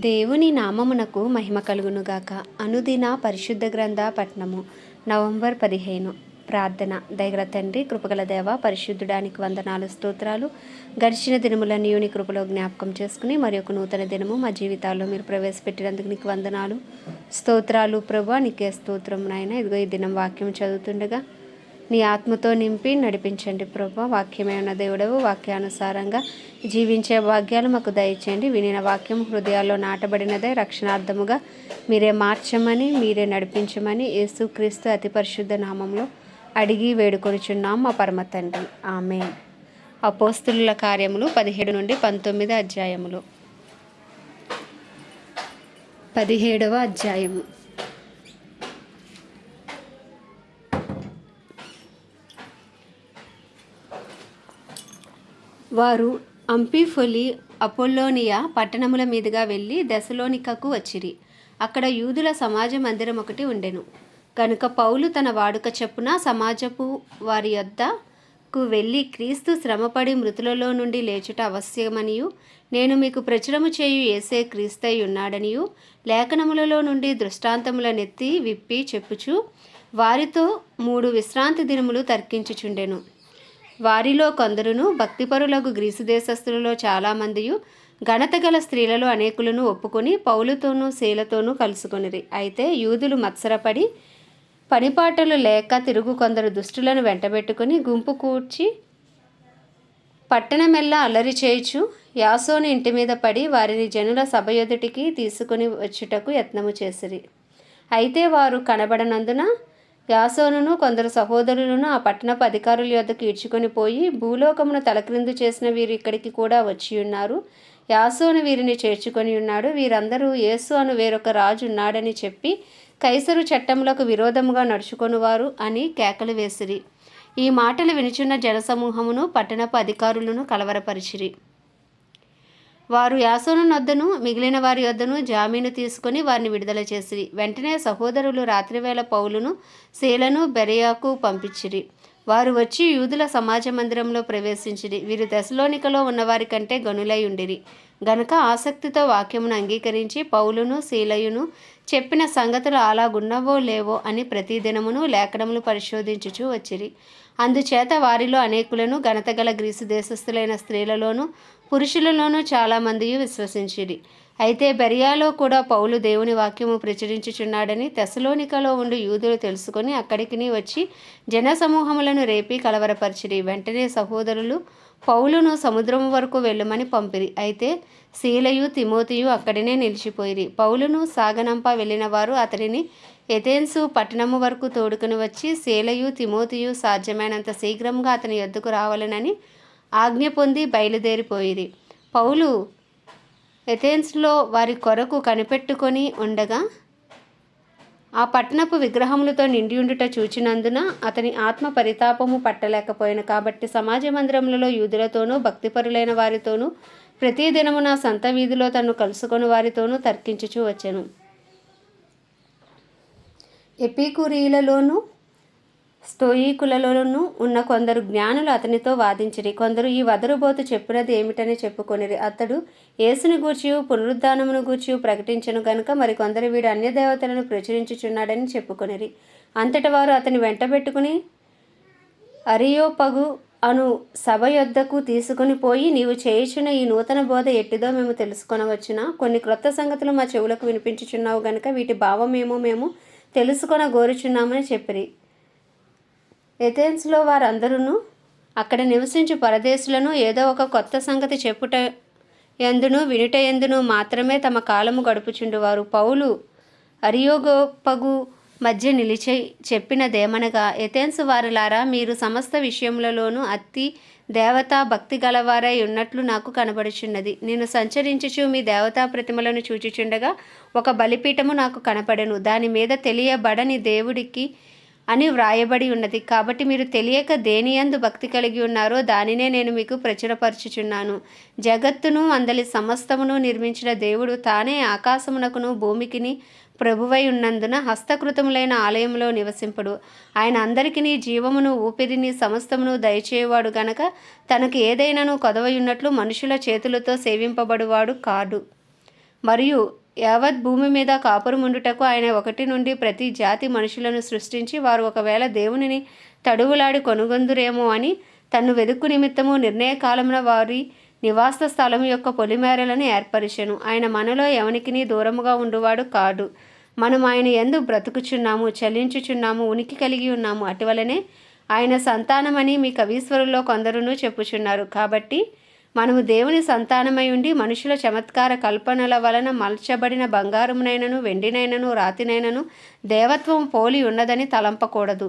దేవుని నామమునకు మహిమ కలుగునుగాక. అనుదిన పరిశుద్ధ గ్రంథ పట్నము నవంబర్ పదిహేను. ప్రార్థన. దయగల తండ్రి కృపగల దేవ పరిశుద్ధుడానికి వందనాలు స్తోత్రాలు. గడిచిన దినములన్నీ నీ కృపలో జ్ఞాపకం చేసుకుని మరి ఒక నూతన దినము మా జీవితాల్లో మీరు ప్రవేశపెట్టినందుకు నీకు వందనాలు స్తోత్రాలు ప్రభా నీకే స్తోత్రం నాయన. ఇదిగో ఈ దినం వాక్యం చదువుతుండగా నీ ఆత్మతో నింపి నడిపించండి ప్రభా. వాక్యమే ఉన్న దేవుడవు వాక్యానుసారంగా జీవించే భాగ్యాలు మాకు దయచేయండి. వినిన వాక్యం హృదయాల్లో నాటబడినదే రక్షణార్థముగా మీరే మార్చమని మీరే నడిపించమని యేసుక్రీస్తు అతి పరిశుద్ధ నామంలో అడిగి వేడుకొనిచున్నాం మా పరమ తండ్రి. ఆమె అపోస్తుల కార్యములు పదిహేడు నుండి పంతొమ్మిది అధ్యాయములు. పదిహేడవ అధ్యాయము. వారు అంపిఫొలి అపోలోనియా పట్టణముల మీదుగా వెళ్ళి దశలోనికకు వచ్చిరి. అక్కడ యూదుల సమాజ మందిరం ఒకటి ఉండెను. కనుక పౌలు తన వాడుక చెప్పున సమాజపు వారి యొద్దకు వెళ్ళి క్రీస్తు శ్రమపడి మృతులలో నుండి లేచుట అవశ్యమనియు. నేను మీకు ప్రచురము చేయు ఏసే క్రీస్తై ఉన్నాడనియు. లేఖనములలో నుండి దృష్టాంతములనెత్తి విప్పి చెప్పుచు. వారితో మూడు విశ్రాంతి దినములు తర్కించుచుండెను. వారిలో కొందరును భక్తిపరులకు గ్రీసు దేశస్థులలో చాలామందియు ఘనత గల స్త్రీలలో అనేకులను ఒప్పుకొని పౌలుతోనూ శీలతోనూ కలుసుకొనిరి. అయితే యూదులు మత్సరపడి పనిపాటలు లేక తిరుగు కొందరు దుష్టులను వెంటబెట్టుకుని గుంపు కూర్చి పట్టణమెల్లా అల్లరి చేయుచు యాసోని ఇంటి మీద పడి వారిని జనుల సభ ఎదుటికి తీసుకుని వచ్చుటకు యత్నము చేసిరి. అయితే వారు కనబడనందున యాసోనును కొందరు సహోదరులను ఆ పట్టణపు అధికారుల యొద్దకు ఈడ్చుకొని పోయి భూలోకమును తలక్రిందు చేసిన వీరు ఇక్కడికి కూడా వచ్చి ఉన్నారు యాసోను వీరిని చేర్చుకొని ఉన్నాడు. వీరందరూ యేసు అను వేరొక రాజు ఉన్నాడని చెప్పి కైసరు చట్టములకు విరోధముగా నడుచుకొనువారు అని కేకలు వేసిరి. ఈ మాటలు వినిచున్న జనసమూహమును పట్టణపు అధికారులను కలవరపరిచిరి. వారు యాసోను వద్దను మిగిలిన వారి వద్దను జామీను తీసుకొని వారిని విడుదల చేసిరి. వెంటనే సహోదరులు రాత్రివేళ పౌలును శీలను బెరయాకు పంపించిరి. వారు వచ్చి యూదుల సమాజ మందిరంలో ప్రవేశించిరి. వీరు దశలోనికలో ఉన్నవారి కంటే గనులై ఉండిరి. గనుక ఆసక్తితో వాక్యమును అంగీకరించి పౌలును శీలయును చెప్పిన సంగతులు అలాగున్నవో లేవో అని ప్రతిదినమును లేఖనములు పరిశోధించుచూ వచ్చిరి. అందుచేత వారిలో అనేకులను ఘనతగల గ్రీసు దేశస్థులైన స్త్రీలలోనూ పురుషులలోనూ చాలామంది విశ్వసించిరి. అయితే బెరియాలో కూడా పౌలు దేవుని వాక్యము ప్రచురించుచున్నాడని తెసలోనికలో ఉండి యూదులు తెలుసుకొని అక్కడికి వచ్చి జనసమూహములను రేపి కలవరపరిచిరి. వెంటనే సహోదరులు పౌలును సముద్రం వరకు వెళ్ళమని పంపిరి. అయితే శీలయు తిమోతియు అక్కడనే నిలిచిపోయిరి. పౌలును సాగనంప వెళ్ళిన వారు అతడిని ఎథెన్సు పట్టణము వరకు తోడుకుని వచ్చి శీలయు తిమోతియు సాధ్యమైనంత శీఘ్రంగా అతని యొద్దకు రావాలనని ఆజ్ఞ పొంది బయలుదేరిపోయింది. పౌలు ఎథెన్స్లో వారి కొరకు కనిపెట్టుకొని ఉండగా ఆ పట్టణపు విగ్రహములతో నిండి ఉండుట చూచినందున అతని ఆత్మ పరితాపము పట్టలేకపోయిన కాబట్టి సమాజ మందిరములలో యూదులతోనూ భక్తిపరులైన వారితోనూ ప్రతి నా సంత వీధిలో తను కలుసుకొని వారితోనూ తర్కించుచూ వచ్చాను. ఎపికురీలలోనూ స్తోయీకులలోనూ ఉన్న కొందరు జ్ఞానులు అతనితో వాదించిరి. కొందరు ఈ వదరుబోతు చెప్పినది ఏమిటని చెప్పుకొనిరి. అతడు యేసుని గూర్చి పునరుద్ధానమును గూర్చి ప్రకటించను గనుక మరి కొందరు వీడు అన్యదేవతలను ప్రచురించుచున్నాడని చెప్పుకొనిరి. అంతటి వారు అతని వెంటబెట్టుకుని అరియోపగు అను సభ యొద్దకు తీసుకుని పోయి నీవు చేయుచున్న ఈ నూతన బోధ ఎట్టిదో మేము తెలుసుకొనవచ్చున? కొన్ని క్రొత్త సంగతులు మా చెవులకు వినిపించుచున్నావు గనుక వీటి భావమేమో మేము తెలుసుకొన గోరుచున్నామని చెప్పిరి. ఎథెన్స్లో వారందరూ అక్కడ నివసించు పరదేశులను ఏదో ఒక కొత్త సంగతి చెప్పుట ఎందును వినుట ఎందును మాత్రమే తమ కాలము గడుపుచుండువారు. పౌలు అరియోగోపగు మధ్య నిలిచి చెప్పినదేమనగా ఎథెన్స్ వారులారా మీరు సమస్త విషయములలోనూ అతి దేవతా భక్తి గలవారై ఉన్నట్లు నాకు కనబడుచున్నది. నేను సంచరించుచు మీ దేవతా ప్రతిమలను చూచుచుండగా ఒక బలిపీఠము నాకు కనపడెను. దాని మీద తెలియబడని దేవుడికి అని వ్రాయబడి ఉన్నది. కాబట్టి మీరు తెలియక దేనియందు భక్తి కలిగి ఉన్నారో దానినే నేను మీకు ప్రచురపరచుచున్నాను. జగత్తును అందలి సమస్తమును నిర్మించిన దేవుడు తానే ఆకాశమునకును భూమికిని ప్రభువై ఉన్నందున హస్తకృతములైన ఆలయంలో నివసింపడు. ఆయన అందరికిని జీవమును ఊపిరిని సమస్తమును దయచేయవాడు గనక తనకు ఏదైనాను కొదవయున్నట్లు మనుషుల చేతులతో సేవింపబడువాడు కాడు. మరియు యావత్ భూమి మీద కాపురముండుటకు ఆయన ఒకటి నుండి ప్రతి జాతి మనుషులను సృష్టించి వారు ఒకవేళ దేవునిని తడువులాడి కొనుగొందురేమో అని తన్ను వెదుక్కు నిమిత్తము నిర్ణయ కాలమున వారి నివాస స్థలం యొక్క పొలిమేరలను ఏర్పరిచెను. ఆయన మనలో ఎవనికిని దూరముగా ఉండువాడు కాడు. మనం ఆయన ఎందు బ్రతుకుచున్నాము చలించుచున్నాము ఉనికి కలిగి ఉన్నాము. అటువలనే ఆయన సంతానమని మీ కవీశ్వరుల్లో కొందరును చెప్పుచున్నారు. కాబట్టి మనము దేవుని సంతానమై ఉండి మనుషుల చమత్కార కల్పనల వలన మలచబడిన బంగారమునైనను వెండినైనను రాతినైనను దేవత్వం పోలి ఉన్నదని తలంపకూడదు.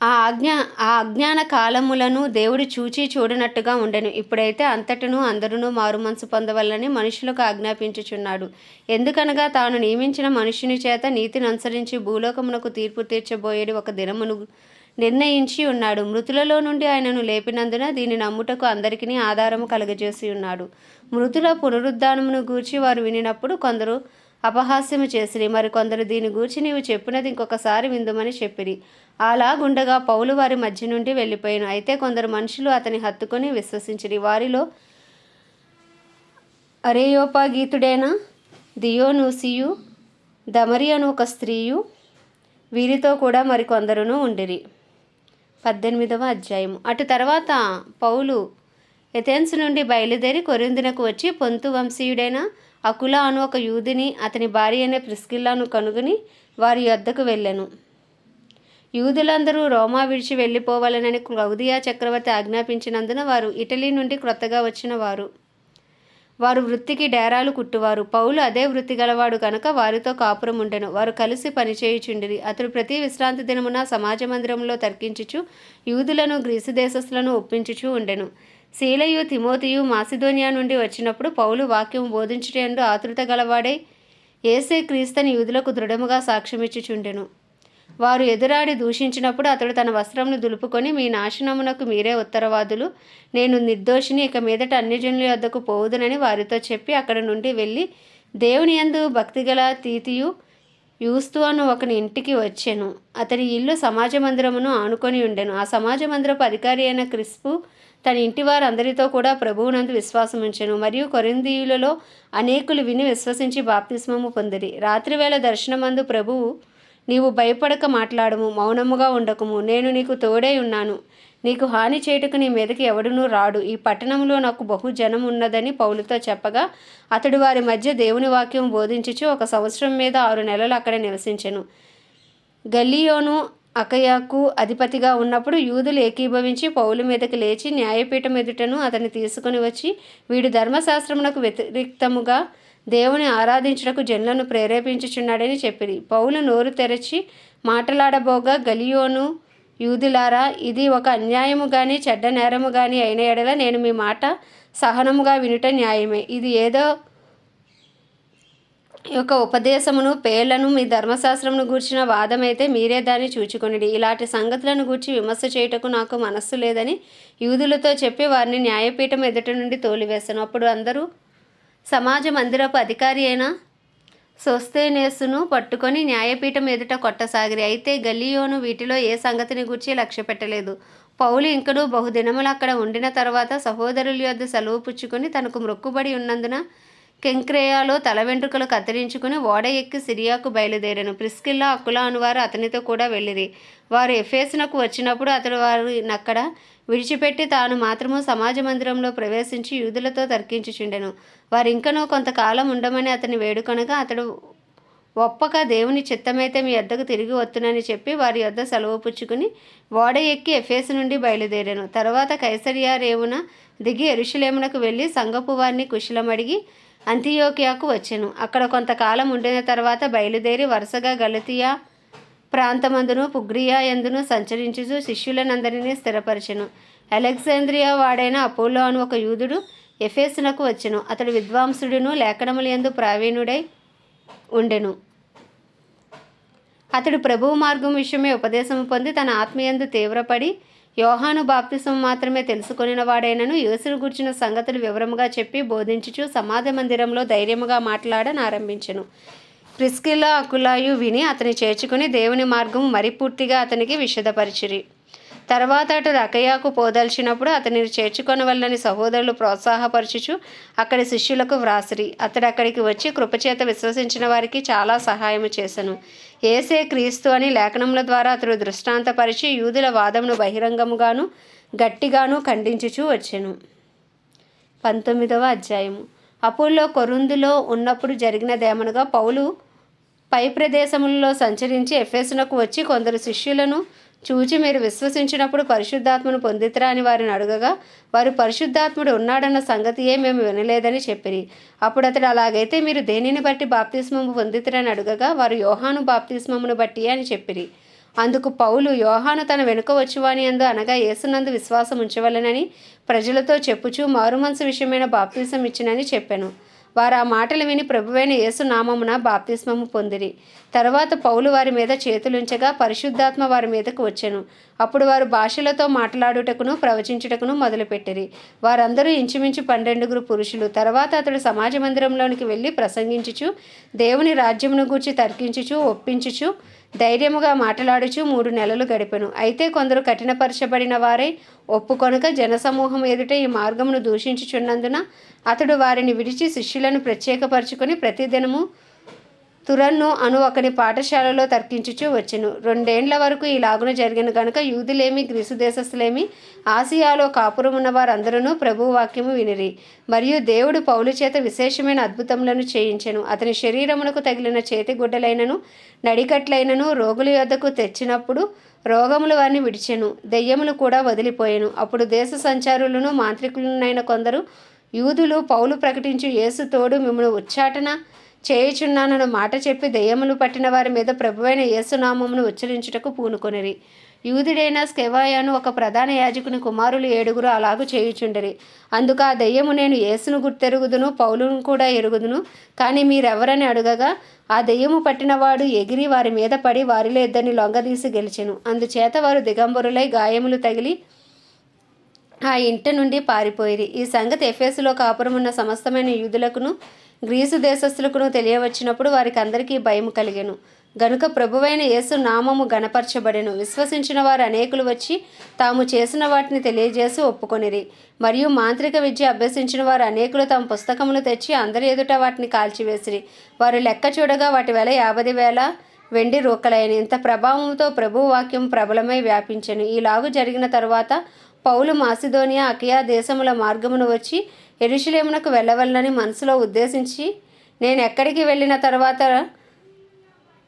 ఆ అజ్ఞా ఆ అజ్ఞాన కాలములను దేవుడు చూచి చూడనట్టుగా ఉండెను. ఇప్పుడైతే అంతటను అందరూ మారు మనసు పొందవల్లని మనుషులకు ఆజ్ఞాపించుచున్నాడు. ఎందుకనగా తాను నియమించిన మనుషుని చేత నీతిని అనుసరించి భూలోకమునకు తీర్పు తీర్చబోయేది ఒక దినమును నిర్ణయించి ఉన్నాడు. మృతులలో నుండి ఆయనను లేపినందున దీని నమ్ముటకు అందరికీ ఆధారము కలుగజేసి ఉన్నాడు. మృతుల పునరుద్ధానమును గూర్చి వారు వినినప్పుడు కొందరు అపహాస్యము చేసిరి. మరి కొందరు దీని గూర్చి నీవు చెప్పినది ఇంకొకసారి విందుమని చెప్పిరి. అలాగుండగా పౌలు వారి మధ్య నుండి వెళ్ళిపోయాను. అయితే కొందరు మనుషులు అతని హత్తుకొని విశ్వసించిరి. వారిలో అరేయోపా అరేయోపాగీతుడైన దియోనూసియు దమరి అను ఒక స్త్రీయు వీరితో కూడా మరికొందరును ఉండిరి. పద్దెనిమిదవ అధ్యాయం అటు తర్వాత పౌలు ఎథెన్స్ నుండి బయలుదేరి కొరిందునకు వచ్చి పొంతు వంశీయుడైన అకుల అను ఒక యూదిని అతని భార్య అయిన ప్రిస్కిల్లాను కనుగొని వారి యొద్దకు వెళ్ళాను. యూదులందరూ రోమా విడిచి వెళ్ళిపోవాలనని క్లౌదియా చక్రవర్తి ఆజ్ఞాపించినందున వారు ఇటలీ నుండి క్రొత్తగా వచ్చిన వారు వారు వృత్తికి డేరాలు కుట్టువారు. పౌలు అదే వృత్తి గలవాడు కనుక వారితో కాపురం ఉండెను. వారు కలిసి పనిచేయుచుండిరి అతడు ప్రతి విశ్రాంతి దినమున సమాజ మందిరంలో తర్కించుచు యూదులను గ్రీసు దేశస్థులను ఒప్పించుచూ ఉండెను. శీలయు తిమోతియు మాసిదోనియా నుండి వచ్చినప్పుడు పౌలు వాక్యం బోధించుటందు ఆతృత గలవాడై ఏసే క్రీస్తని యూదులకు దృఢముగా సాక్ష్యమిచ్చుచుండెను. వారు ఎదురాడి దూషించినప్పుడు అతడు తన వస్త్రమును దులుపుకొని మీ నాశనమునకు మీరే ఉత్తరవాదులు. నేను నిర్దోషిని ఇక మీదట అన్యజనుల వద్దకు పోవుదునని వారితో చెప్పి అక్కడ నుండి వెళ్ళి దేవుని యందు భక్తిగల తీతియు యూస్తు అను ఒకని ఇంటికి వచ్చాను. అతని ఇల్లు సమాజ మందిరమును ఆనుకొని ఉండెను. ఆ సమాజ మందిరపు అధికారి అయిన క్రిస్పు తన ఇంటి వారందరితో కూడా ప్రభువునందు విశ్వాసం ఉంచెను మరియు కొరిందీయులలో అనేకులు విని విశ్వసించి బాప్తిస్మము పొందిరి. రాత్రివేళ దర్శనమందు ప్రభువు నీవు భయపడక మాట్లాడము మౌనముగా ఉండకము. నేను నీకు తోడై ఉన్నాను. నీకు హాని చేయుటకు నీ మీదకి ఎవడునూ రాడు. ఈ పట్టణంలో నాకు బహు జనం ఉన్నదని పౌలుతో చెప్పగా అతడు వారి మధ్య దేవుని వాక్యం బోధించుచు ఒక సంవత్సరం మీద ఆరు నెలలు అక్కడ నివసించెను. గల్లియోను అకయాకు అధిపతిగా ఉన్నప్పుడు యూదులు ఏకీభవించి పౌలు మీదకి లేచి న్యాయపీఠం ఎదుటను అతన్ని తీసుకుని వచ్చి వీడు ధర్మశాస్త్రమునకు వ్యతిరేక్తముగా దేవుని ఆరాధించుటకు జనులను ప్రేరేపించుచున్నాడని చెప్పిరి. పౌలు నోరు తెరచి మాట్లాడబోగా గలియోను యూదులారా ఇది ఒక అన్యాయము కానీ చెడ్డ నేరము కానీ అయిన ఎడల నేను మీ మాట సహనముగా వినుట న్యాయమే. ఇది ఏదో యొక్క ఉపదేశమును పేర్లను మీ ధర్మశాస్త్రమును గూర్చిన వాదమైతే మీరే దాన్ని చూచుకొనిడి ఇలాంటి సంగతులను గూర్చి విమర్శ చేయుటకు నాకు మనస్సు లేదని యూదులతో చెప్పి వారిని న్యాయపీఠం ఎదుట నుండి తోలివేశాను. అప్పుడు అందరూ సమాజ మందిరపు అధికారి అయిన సోస్తేనేసును పట్టుకొని న్యాయపీఠం ఎదుట కొట్టసాగిరి. అయితే గల్లియోను వీటిలో ఏ సంగతిని గూర్చి లక్ష్య పెట్టలేదు. పౌలు ఇంకడు బహుదినములు అక్కడ ఉండిన తర్వాత సహోదరుల యొద్ద సెలవు పుచ్చుకొని తనకు మొక్కుబడి ఉన్నందున కెంక్రేయాలో తల వెంట్రుకలు కత్తిరించుకుని ఓడ ఎక్కి సిరియాకు బయలుదేరాను. ప్రిస్కిల్లా అక్కులా అనువారు అతనితో కూడా వెళ్ళిరి. వారు ఎఫేసునకు వచ్చినప్పుడు అతడు వారినక్కడ విడిచిపెట్టి తాను మాత్రము సమాజ మందిరంలో ప్రవేశించి యూదులతో తర్కించుచుండెను. వారు ఇంకనూ కొంతకాలం ఉండమని అతని వేడుకొనగా అతడు ఒప్పక దేవుని చిత్తమైతే మీ వద్దకు తిరిగి వత్తునని చెప్పి వారి వద్ద సెలవు పుచ్చుకుని ఓడ ఎక్కి ఎఫేసు నుండి బయలుదేరాను. తర్వాత కైసరియా రేవున దిగి ఎరుషులేమునకు వెళ్ళి సంగపు వారిని కుశలమడిగి అంతియోకియాకు వచ్చాను. అక్కడ కొంతకాలం ఉండిన తర్వాత బయలుదేరి వరుసగా గలతియా ప్రాంతమందును పుగ్రియా ఎందును సంచరించుచు శిష్యులనందరినీ స్థిరపరచెను. అలెగ్జాంద్రియా వాడైన అపోలో అను ఒక యూదుడు ఎఫేసునకు వచ్చెను. అతడు విద్వాంసుడును లేఖనముల యందు ప్రావీణుడై ఉండెను. అతడు ప్రభువు మార్గం విషయమే ఉపదేశము పొంది తన ఆత్మయందు తీవ్రపడి యోహాను బాప్తిసం మాత్రమే తెలుసుకొనిన వాడైనను యేసును గుర్చిన సంగతులు వివరముగా చెప్పి బోధించుచు సమాధి మందిరంలో ధైర్యముగా మాట్లాడనారంభించెను. ప్రిస్కిలా అకులాయు విని అతని చేర్చుకుని దేవుని మార్గం మరి పూర్తిగా అతనికి విషదపరిచిరి తర్వాత అటు రకయాకు పోదల్చినప్పుడు అతనిని చేర్చుకొనవల్లని సహోదరులు ప్రోత్సాహపరచుచు అక్కడి శిష్యులకు వ్రాసిరి. అతడు అక్కడికి వచ్చి కృపచేత విశ్వసించిన వారికి చాలా సహాయము చేశను ఏసే క్రీస్తు అని లేఖనముల ద్వారా అతడు దృష్టాంతపరిచి యూదుల వాదమును బహిరంగముగాను గట్టిగాను ఖండించుచూ వచ్చెను. పంతొమ్మిదవ అధ్యాయము. అపోలో కొరుందులో ఉన్నప్పుడు జరిగినదేమనగా పౌలు పై ప్రదేశములలో సంచరించి ఎఫెసునకు వచ్చి కొందరు శిష్యులను చూచి మీరు విశ్వసించినప్పుడు పరిశుద్ధాత్మను పొందితరా అని వారిని అడగగా వారు పరిశుద్ధాత్ముడు ఉన్నాడన్న సంగతియే మేము వినలేదని చెప్పిరి. అప్పుడు అతడు అలాగైతే మీరు దేనిని బట్టి బాప్తిస్మము పొందితరని అడగగా వారు యోహాను బాప్తిస్మమును బట్టి అని చెప్పిరి. అందుకు పౌలు యోహాను తన వెనుక వచ్చువాని అందు అనగా యేసునందు విశ్వాసం ఉంచవలనని ప్రజలతో చెప్పుచూ మారుమనసు విషయమైన బాప్తిసం ఇచ్చినని చెప్పాను. వారు ఆ మాటలు విని ప్రభువైన యేసు నామమున బాప్తిస్మము పొందిరి. తర్వాత పౌలు వారి మీద చేతులుంచగా పరిశుద్ధాత్మ వారి మీదకు వచ్చెను. అప్పుడు వారు భాషలతో మాట్లాడుటకును ప్రవచించుటకును మొదలుపెట్టిరి. వారందరూ ఇంచుమించు పన్నెండుగురు పురుషులు. తర్వాత అతడు సమాజ మందిరంలోనికి వెళ్ళి ప్రసంగించుచు దేవుని రాజ్యమును గూర్చి తర్కించుచు ఒప్పించుచు ధైర్యముగా మాట్లాడుచు మూడు నెలలు గడిపెను. అయితే కొందరు కఠినపరచబడిన వారే ఒప్పుకొనక జనసమూహం ఎదుట ఈ మార్గమును దూషించుచున్నందున అతడు వారిని విడిచి శిష్యులను ప్రత్యేకపరచుకొని ప్రతిదినము తురన్ను అను ఒకని పాఠశాలలో తర్కించుచూ వచ్చెను. రెండేండ్ల వరకు ఈ లాగున జరిగిన గనుక యూదులేమి గ్రీసు దేశస్థులేమి ఆసియాలో కాపురం ఉన్న వారందరూ ప్రభు వాక్యము వినిరి. మరియు దేవుడు పౌలు చేత విశేషమైన అద్భుతములను చేయించెను. అతని శరీరమునకు తగిలిన చేతి గుడ్డలైనను నడికట్లైనను రోగుల యొద్దకు తెచ్చినప్పుడు రోగములు వారిని విడిచెను. దెయ్యములు కూడా వదిలిపోయాను. అప్పుడు దేశ సంచారులను మాంత్రికులనైన కొందరు యూదులు పౌలు ప్రకటించు యేసు తోడు మిమ్మల్ని ఉచ్చాటన చేయుచున్నానన్న మాట చెప్పి దెయ్యములు పట్టిన వారి మీద ప్రభువైన యేసునామమును ఉచ్చరించుటకు పూనుకొనిరి. యూదుడైన స్కెవాయాను ఒక ప్రధాన యాజకుని కుమారులు ఏడుగురు అలాగూ చేయుచుండరి. అందుకు ఆ దెయ్యము నేను యేసును గుర్తెరుగుదును పౌలును కూడా ఎరుగుదును. కానీ మీరెవరని అడగగా ఆ దెయ్యము పట్టినవాడు ఎగిరి వారి మీద పడి వారిలో ఇద్దరిని లొంగదీసి గెలిచెను. అందుచేత వారు దిగంబరులై గాయములు తగిలి ఆ ఇంట నుండి పారిపోయిరి. ఈ సంగతి ఎఫ్ఎస్లో కాపురమున్న సమస్తమైన యూదులకును గ్రీసు దేశస్థులకును తెలియవచ్చినప్పుడు వారికి అందరికీ భయం కలిగెను. గనుక ప్రభువైన యేసు నామము గణపరచబడెను విశ్వసించిన వారు అనేకులు వచ్చి తాము చేసిన వాటిని తెలియజేసి ఒప్పుకొనిరి. మరియు మాంత్రిక విద్య అభ్యసించిన వారు అనేకులు తమ పుస్తకములు తెచ్చి అందరి ఎదుట వాటిని కాల్చివేసిరి. వారు లెక్క చూడగా వాటి వేల యాభై వేల వెండి రూకలైన. ఇంత ప్రభావంతో ప్రభు వాక్యం ప్రబలమై వ్యాపించెను. ఈలాగు జరిగిన తరువాత పౌలు మాసిదోనియా అకియా దేశముల మార్గమును వచ్చి ఎరుషులేమునకు వెళ్ళవలనని మనసులో ఉద్దేశించి నేను ఎక్కడికి వెళ్ళిన తర్వాత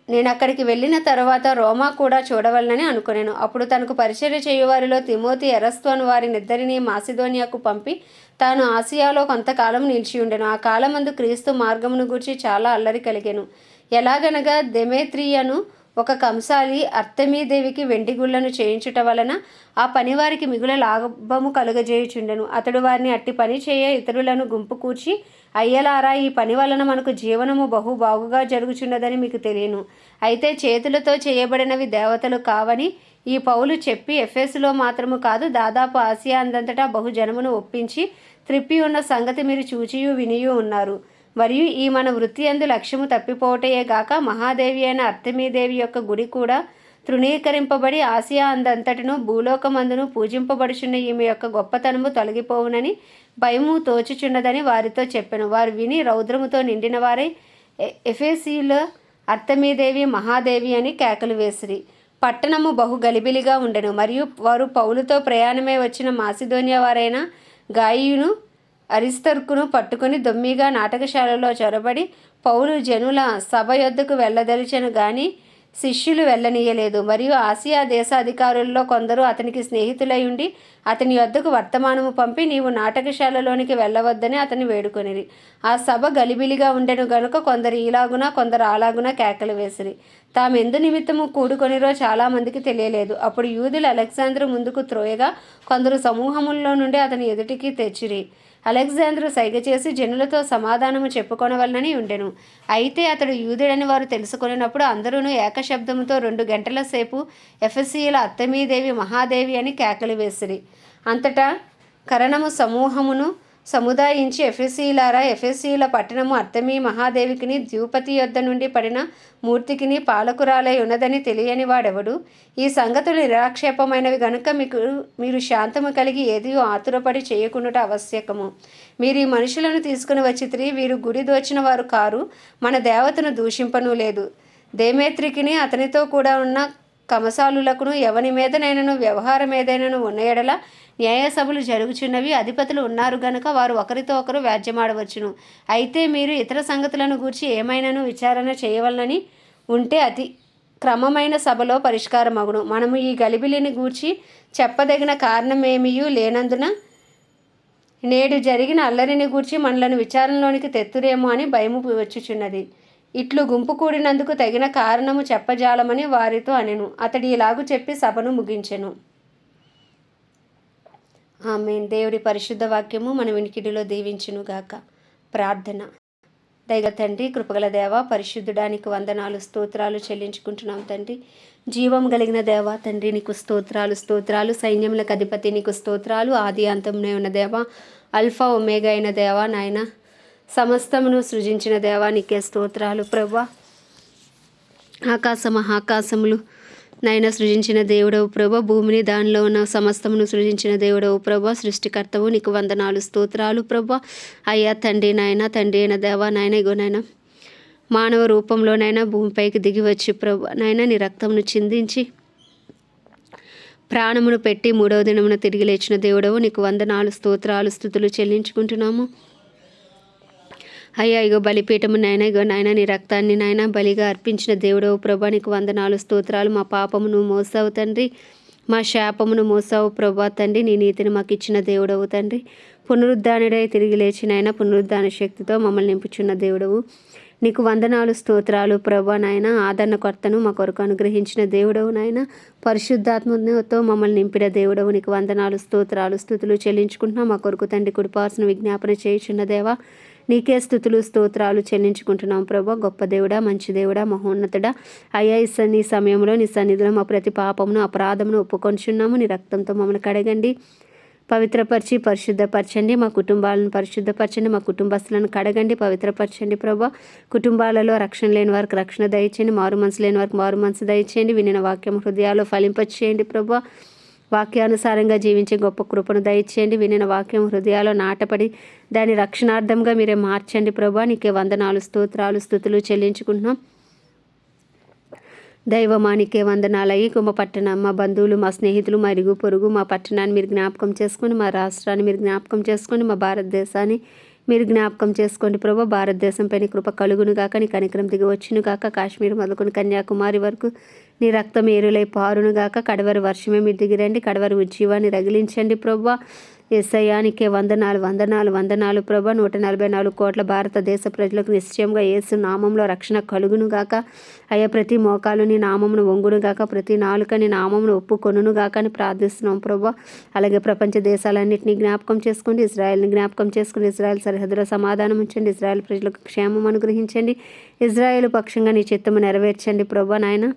నేను అక్కడికి వెళ్ళిన తర్వాత రోమా కూడా చూడవలనని అనుకునేను. అప్పుడు తనకు పరిచర్య చేయువారిలో తిమోతి ఎరస్తు అని వారినిద్దరిని మాసిదోనియాకు పంపి తాను ఆసియాలో కొంతకాలం నిలిచి ఉండెను. ఆ కాలమందు క్రీస్తు మార్గమును గురించి చాలా అల్లరి కలిగాను. ఎలాగనగా దెమేత్రియను ఒక కంసాలి అర్తమీదేవికి వెండి గుళ్ళను చేయించుట వలన ఆ పనివారికి మిగుల లాభము కలుగజేయుచుండెను. అతడు వారిని అట్టి పని చేయ ఇతరులను గుంపు కూర్చి అయ్యలారా ఈ పని వలన మనకు జీవనము బహు బాగుగా జరుగుచున్నదని మీకు తెలియను. అయితే చేతులతో చేయబడినవి దేవతలు కావని ఈ పౌలు చెప్పి ఎఫ్ఎస్లో మాత్రము కాదు దాదాపు ఆసియా అందంతటా బహుజనమును ఒప్పించి త్రిప్పి ఉన్న సంగతి మీరు చూచియు వినియు ఉన్నారు మరియు ఈ మన వృత్తి అందు లక్ష్యము తప్పిపోవటయే గాక మహాదేవి అయిన అర్తమీదేవి యొక్క గుడి కూడా తృణీకరింపబడి ఆసియా అందంతటను భూలోకమందును పూజింపబడుచున్న ఈమె యొక్క గొప్పతనము తొలగిపోవునని భయము తోచుచున్నదని వారితో చెప్పాను. వారు విని రౌద్రముతో నిండిన వారై ఎ- ఎఫెసీలో అర్తమీదేవి మహాదేవి అని కేకలు వేసిరి. పట్టణము బహు గలిబిలిగా ఉండెను. మరియు వారు పౌలుతో ప్రయాణమే వచ్చిన మాసిదోనియా వారైన గాయును అరిస్తర్కును పట్టుకుని దొమ్మిగా నాటకశాలలో చొరబడి పౌలు జనుల సభ యొద్దకు వెళ్ళదలిచను గాని శిష్యులు వెళ్ళనీయలేదు. మరియు ఆసియా దేశాధికారుల్లో కొందరు అతనికి స్నేహితులై ఉండి అతని యొద్దకు వర్తమానము పంపి నీవు నాటకశాలలోనికి వెళ్ళవద్దని అతని వేడుకొనిరి. ఆ సభ గలిబిలిగా ఉండెను గనుక కొందరు ఈలాగున కొందరు అలాగున కేకలు వేసిరి. తామెందు నిమిత్తము కూడుకొనిరో చాలామందికి తెలియలేదు. అప్పుడు యూదులు అలెగ్జాంద్రు ముందుకు త్రోయగా కొందరు సమూహముల్లో నుండి అతని ఎదుటికి తెచ్చిరి. అలెగ్జాంద్రు సైగ చేసి జనులతో సమాధానము చెప్పుకొనవలనని ఉండెను. అయితే అతడు యూదుడని వారు తెలుసుకొనినప్పుడు అందరూ ఏకశబ్దముతో రెండు గంటల సేపు ఎఫ్ఎస్సీల అత్తమీదేవి మహాదేవి అని కేకలు వేసిరి. అంతటా కరణము సమూహమును సముదాయించి ఎఫెసీలారా ఎఫెసీల పట్టణము అర్థమీ మహాదేవికిని ద్యూపతి యొద్ద నుండి పడిన మూర్తికిని పాలకురాలై ఉన్నదని తెలియని వాడెవడు? ఈ సంగతులు నిరాక్షేపమైనవి గనుక మీకు మీరు శాంతము కలిగి ఏది ఆతురపడి చేయకుండా ఆవశ్యకము. మీరు ఈ మనుషులను తీసుకుని వచ్చితిరి వీరు గుడి దోచిన వారు కారు మన దేవతను దూషింపను లేదు. దేమేత్రికిని అతనితో కూడా ఉన్న కమసాలులకును ఎవని మీదనైనను వ్యవహారం ఏదైనాను ఉన్న ఎడల న్యాయసభలు జరుగుచున్నవి అధిపతులు ఉన్నారు గనుక వారు ఒకరితో ఒకరు వ్యాజ్యమాడవచ్చును. అయితే మీరు ఇతర సంగతులను గూర్చి ఏమైనాను విచారణ చేయవలనని ఉంటే అతి క్రమమైన సభలో పరిష్కారమగును. మనము ఈ గలిబిలిని గూర్చి చెప్పదగిన కారణమేమియూ లేనందున నేడు జరిగిన అల్లరిని గూర్చి మనలను విచారణలోనికి తెత్తురేమో అని భయము వచ్చుచున్నది. ఇట్లు గుంపు కూడినందుకు తగిన కారణము చెప్పజాలమని వారితో అనెను. అతడి ఇలాగు చెప్పి సభను ముగించెను. ఆమె దేవుడి పరిశుద్ధ వాక్యము మన వినికిడిలో దీవించును గాక. ప్రార్థన. దైవ తండ్రి కృపగల దేవ పరిశుద్ధుడానికి వందనాలు స్తోత్రాలు చెల్లించుకుంటున్నాం తండ్రి. జీవం కలిగిన దేవ తండ్రి నీకు స్తోత్రాలు స్తోత్రాలు. సైన్యములకు అధిపతి నీకు స్తోత్రాలు. ఆది అంతంలో ఉన్న దేవ అల్ఫా ఒమేగా అయిన దేవ నాయన. సమస్తమును సృజించిన దేవానికే స్తోత్రాలు ప్రభా ఆకాశ మహాకాశములు నైనా సృజించిన దేవుడవు ప్రభ భూమిని దానిలో ఉన్న సమస్తమును సృజించిన దేవుడవు ప్రభ సృష్టికర్తవు నీకు వందనాలు స్తోత్రాలు ప్రభ. అయ్యా తండ్రి నాయన తండ్రి అయిన దేవా నాయన ఇగో నాయన. మానవ రూపంలోనైనా భూమిపైకి దిగి వచ్చి ప్రభ నాయన నీ రక్తమును చిందించి ప్రాణమును పెట్టి మూడవ దినమున తిరిగి లేచిన దేవుడవు నీకు వందనాలు స్తోత్రాలు స్థుతులు చెల్లించుకుంటున్నాము. అయ్యా ఇగో బలిపీఠము నాయన ఇగో నాయన నీ రక్తాన్ని నాయన బలిగా అర్పించిన దేవుడవు ప్రభా నీకు వందనాలు స్తోత్రాలు. మా పాపమును మోసావు తండ్రి. మా శాపమును మోసావు ప్రభా తండ్రి. నీ నీతిని మాకు ఇచ్చిన దేవుడవు తండ్రి. పునరుద్ధానుడై తిరిగి లేచిన ఆయన పునరుద్ధాన శక్తితో మమ్మల్ని నింపుచున్న దేవుడవు. నీకు వందనాలు స్తోత్రాలు ప్రభా నాయన. ఆదరణకర్తను మా కొరకు అనుగ్రహించిన దేవుడవు నాయన. పరిశుద్ధాత్మతో మమ్మల్ని నింపిన దేవుడవు. నీకు వందనాలు స్తోత్రాలు స్థుతులు చెల్లించుకుంటున్నా. మా కొరకు తండ్రి కుడిపాల్సిన విజ్ఞాపన చేయుచున్న దేవా. నీకే స్థుతులు స్తోత్రాలు చెల్లించుకుంటున్నాం ప్రభా. గొప్ప దేవుడా మంచి దేవుడా మహోన్నతుడా. అయ్యా నీ సమయంలో నీ సన్నిధిలో మా ప్రతి పాపమును అపరాధమును ఒప్పుకొంచున్నాము. నీ రక్తంతో మమ్మల్ని కడగండి. పవిత్రపరిచి పరిశుద్ధపరచండి. మా కుటుంబాలను పరిశుద్ధపరచండి. మా కుటుంబస్తులను కడగండి. పవిత్రపరచండి ప్రభా. కుటుంబాలలో రక్షణ లేని వారికి రక్షణ దయచేయండి. మారు మనసు లేని వారికి మారు మనసు దయచేయండి. వినిన వాక్యం హృదయాలు ఫలింపచేయండి ప్రభా. వాక్యానుసారంగా జీవించే గొప్ప కృపను దయచేయండి. వినిన వాక్యం హృదయాల్లో నాటపడి దాని రక్షణార్థంగా మీరే మార్చండి ప్రభా. నీకే వందనాలు స్తోత్రాలు స్థుతులు చెల్లించుకుంటున్నాం. దైవమానికే వందనాలయ్యి. మా పట్టణం మా బంధువులు మా స్నేహితులు మా ఇరుగు పొరుగు మా పట్టణాన్ని మీరు జ్ఞాపకం చేసుకొని మా రాష్ట్రాన్ని మీరు జ్ఞాపకం చేసుకొని మా భారతదేశాన్ని మీరు జ్ఞాపకం చేసుకోండి. ప్రభు భారతదేశంపైన కృప కలుగును కాక నీ కనికరం దిగి వచ్చును కాక కాశ్మీర్ మొదలుకొని కన్యాకుమారి వరకు నీ రక్తం ఏరులై పారును గాక కడవరి వర్షమే మీరు దిగిరండి కడవరి ఉజ్జీవాన్ని రగిలించండి. ప్రభు ఎస్ఐయానికే వందనాలు వందనాలు వందనాలు. ప్రభ నూట నలభై నాలుగు కోట్ల భారతదేశ ప్రజలకు నిశ్చయంగా ఏసు నామంలో రక్షణ కలుగును గాక. అయ్యా ప్రతి మోకాలు నీ నామమును వంగును గాక. ప్రతి నాలుకని నామమును ఒప్పుకొనుగాక అని ప్రార్థిస్తున్నాం ప్రభా. అలాగే ప్రపంచ దేశాలన్నింటినీ జ్ఞాపకం చేసుకోండి ఇజ్రాయెల్ని జ్ఞాపకం చేసుకుని ఇజ్రాయెల్ సరిహద్దులో సమాధానం ఉంచండి ఇజ్రాయెల్ ప్రజలకు క్షేమం అనుగ్రహించండి. ఇజ్రాయెల్ పక్షంగా నీ చిత్తము నెరవేర్చండి ప్రభా నాయన.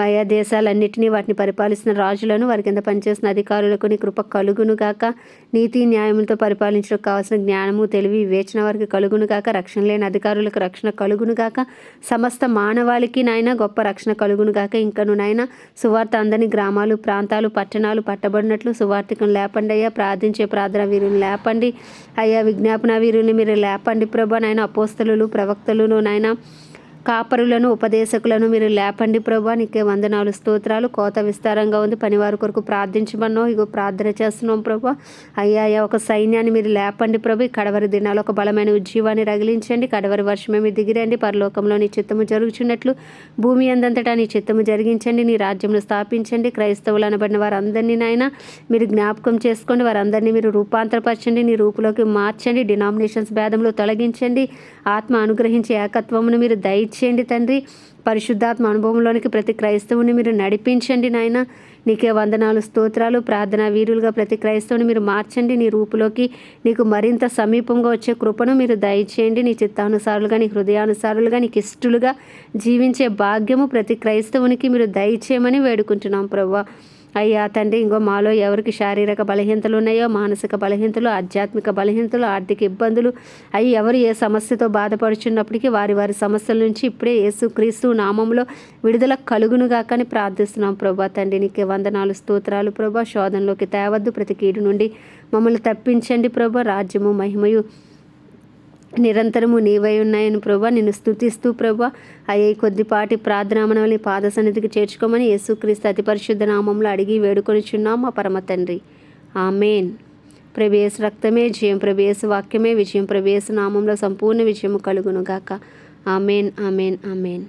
ఆయా దేశాలన్నింటినీ వాటిని పరిపాలిస్తున్న రాజులను వారి కింద పనిచేస్తున్న అధికారులకు నీ కృప కలుగును కాక నీతి న్యాయములతో పరిపాలించడానికి కావాల్సిన జ్ఞానము తెలివి వివేచన వారికి కలుగును కాక రక్షణ లేని అధికారులకు రక్షణ కలుగును కాక సమస్త మానవాళికి నాయన గొప్ప రక్షణ కలుగును కాక ఇంకను నాయన సువార్త అందని గ్రామాలు ప్రాంతాలు పట్టణాలు పట్టబడినట్లు సువార్థికం లేపండి అయ్యా. ప్రార్థించే ప్రార్థన వీరుని లేపండి. అయ్యా విజ్ఞాపన వీరుని మీరు లేపండి ప్రభా. నాయన అపోస్తలు ప్రవక్తలను నాయన కాపరులను ఉపదేశకులను మీరు లేపండి ప్రభా. నీకే వందనాలు స్తోత్రాలు. కోత విస్తారంగా ఉంది. పనివారి కొరకు ప్రార్థించమన్నో. ఇగో ప్రార్థన చేస్తున్నాం ప్రభా. అయ్యా ఒక సైన్యాన్ని మీరు లేపండి ప్రభు. కడవరి దినాలు ఒక బలమైన ఉజ్జీవాన్ని రగిలించండి. కడవరి వర్షమే మీరు దిగిరండి పరలోకంలో నీ చిత్తము జరుగుచున్నట్లు భూమి అందంతటా నీ చిత్తము జరిగించండి. నీ రాజ్యంలో స్థాపించండి. క్రైస్తవులు అనబడిన వారందరినీ నాయన మీరు జ్ఞాపకం చేసుకోండి. వారందరినీ మీరు రూపాంతరపరచండి. నీ రూపులోకి మార్చండి. డినామినేషన్స్ భేదంలో తొలగించండి. ఆత్మ అనుగ్రహించే ఏకత్వమును మీరు దయచేయండి. దయచేయండి తండ్రి. పరిశుద్ధాత్మ అనుభవంలోనికి ప్రతి క్రైస్తవుని మీరు నడిపించండి నాయన. నీకే వందనాలు స్తోత్రాలు ప్రార్థన వీరులుగా ప్రతి క్రైస్తవుని మీరు మార్చండి. నీ రూపులోకి నీకు మరింత సమీపంగా వచ్చే కృపను మీరు దయచేయండి. నీ చిత్తానుసారులుగా నీ హృదయానుసారులుగా నీకు ఇష్టలుగా జీవించే భాగ్యము ప్రతి క్రైస్తవునికి మీరు దయచేయమని వేడుకుంటున్నాం ప్రభా. అయ్యా తండ్రి ఇంకో మాలో ఎవరికి శారీరక బలహీనతలు ఉన్నాయో మానసిక బలహీనతలు ఆధ్యాత్మిక బలహీనతలు ఆర్థిక ఇబ్బందులు అవి ఎవరు ఏ సమస్యతో బాధపడుచున్నప్పటికీ వారి వారి సమస్యల నుంచి ఇప్పుడే యేసుక్రీస్తు నామంలో విడుదల కలుగునుగా కానీ ప్రార్థిస్తున్నాం ప్రభా. తండ్రి నీకే వందనాలు స్తోత్రాలు ప్రభా. శోధనలోకి తేవద్దు ప్రతి కీడు నుండి. మమ్మల్ని తప్పించండి ప్రభా. రాజ్యము మహిమయు నిరంతరము నీవై ఉన్నాయని ప్రభా నిన్ను స్థుతిస్తూ ప్రభా అయ్యే కొద్దిపాటి ప్రార్థనామనవల్ని పాద సన్నిధికి చేర్చుకోమని యేసుక్రీస్తు అతి పరిశుద్ధ నామంలో అడిగి వేడుకొనిచున్నాం మా పరమ తండ్రి. ఆమెన్. ప్రభేస్ రక్తమే జయం ప్రభేస్ వాక్యమే విజయం ప్రభేస్ నామంలో సంపూర్ణ విజయము కలుగునుగాక. Amen amen amen.